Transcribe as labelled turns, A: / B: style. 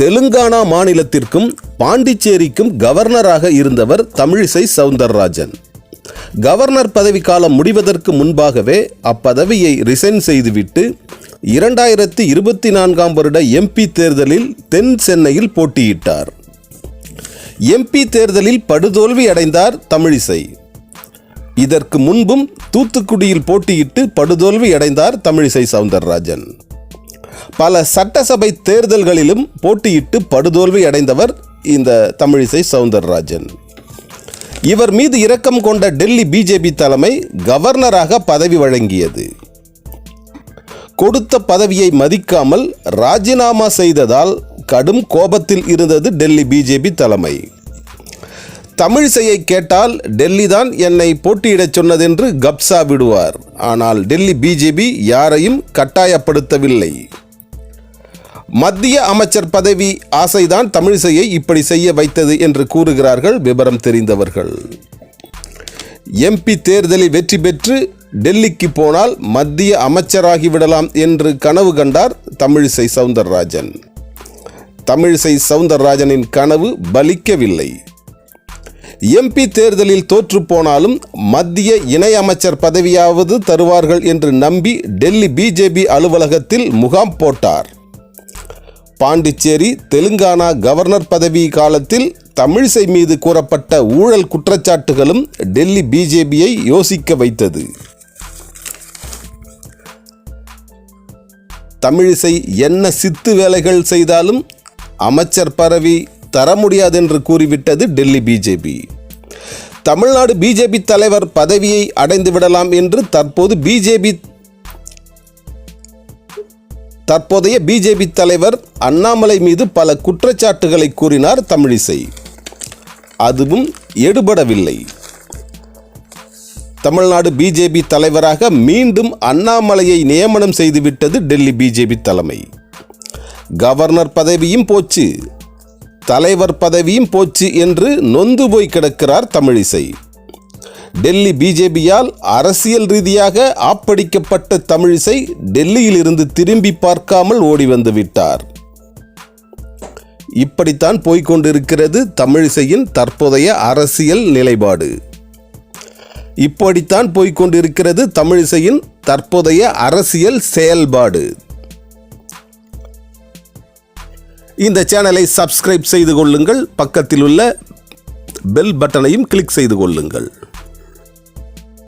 A: தெலுங்கானா மாநிலத்திற்கும் பாண்டிச்சேரிக்கும் கவர்னராக இருந்தவர் தமிழிசை சவுந்தரராஜன். கவர்னர் பதவிக்காலம் முடிவதற்கு முன்பாகவே அப்பதவியை ரிசைன் செய்துவிட்டு இரண்டாயிரத்தி இருபத்தி நான்காம் வருட எம்பி தேர்தலில் தென் சென்னையில் போட்டியிட்டார். எம்பி தேர்தலில் படுதோல்வி அடைந்தார் தமிழிசை. இதற்கு முன்பும் தூத்துக்குடியில் போட்டியிட்டு படுதோல்வி அடைந்தார் தமிழிசை சவுந்தரராஜன். பல சட்டசபை தேர்தல்களிலும் போட்டியிட்டு படுதோல்வி அடைந்தவர் இந்த தமிழிசை சவுந்தரராஜன். இவர் மீது இரக்கம் கொண்ட டெல்லி பிஜேபி தலைமை கவர்னராக பதவி வழங்கியது. கொடுத்த பதவியை மதிக்காமல் ராஜினாமா செய்ததால் கடும் கோபத்தில் இருந்தது டெல்லி பிஜேபி தலைமை. தமிழிசையை கேட்டால் டெல்லி தான் என்னை போட்டியிடச் சொன்னதென்று கப்சா விடுவார். ஆனால் டெல்லி பிஜேபி யாரையும் கட்டாயப்படுத்தவில்லை. மத்திய அமைச்சர் பதவி ஆசைதான் தமிழிசையை இப்படி செய்ய வைத்தது என்று கூறுகிறார்கள் விவரம் தெரிந்தவர்கள். எம்பி தேர்தலில் வெற்றி பெற்று டெல்லிக்கு போனால் மத்திய அமைச்சராகிவிடலாம் என்று கனவு கண்டார் தமிழிசை சவுந்தரராஜன். தமிழிசை சவுந்தரராஜனின் கனவு பலிக்கவில்லை. எம்பி தேர்தலில் தோற்று போனாலும் மத்திய இணையமைச்சர் பதவியாவது தருவார்கள் என்று நம்பி டெல்லி பிஜேபி அலுவலகத்தில் முகாம் போட்டார். பாண்டிச்சேரி தெலுங்கானா கவர்னர் பதவி காலத்தில் தமிழிசை மீது கூறப்பட்ட ஊழல் குற்றச்சாட்டுகளும் டெல்லி பிஜேபியை யோசிக்க வைத்தது. தமிழிசை என்ன சித்து வேலைகள் செய்தாலும் அமைச்சர் பதவி தர முடியாதென்று கூறிவிட்டது டெல்லி பிஜேபி. தமிழ்நாடு பிஜேபி தலைவர் பதவியை அடைந்து விடலாம் என்று தற்போது பிஜேபி தற்போதைய பிஜேபி தலைவர் அண்ணாமலை மீது பல குற்றச்சாட்டுகளை கூறினார் தமிழிசை. அதுவும் எடுபடவில்லை. தமிழ்நாடு பிஜேபி தலைவராக மீண்டும் அண்ணாமலையை நியமனம் செய்துவிட்டது டெல்லி பிஜேபி தலைமை. கவர்னர் பதவியும் போச்சு. தலைவர் பதவியும் போச்சு என்று நொந்து போய் கிடக்கிறார் தமிழிசை. டெல்லி பிஜேபியால் அரசியல் ரீதியாக ஆப்படிக்கப்பட்ட தமிழிசை டெல்லியில் இருந்து திரும்பி பார்க்காமல் ஓடி வந்து விட்டார். இப்படித்தான் போய்கொண்டிருக்கிறது தமிழிசையின் தற்போதைய அரசியல் நிலைப்பாடு. இப்படித்தான் போய்கொண்டிருக்கிறது தமிழிசையின் தற்போதைய அரசியல் செயல்பாடு. இந்த சேனலை சப்ஸ்கிரைப் செய்து கொள்ளுங்கள். பக்கத்தில் உள்ள பெல் பட்டனையும் கிளிக் செய்து கொள்ளுங்கள்.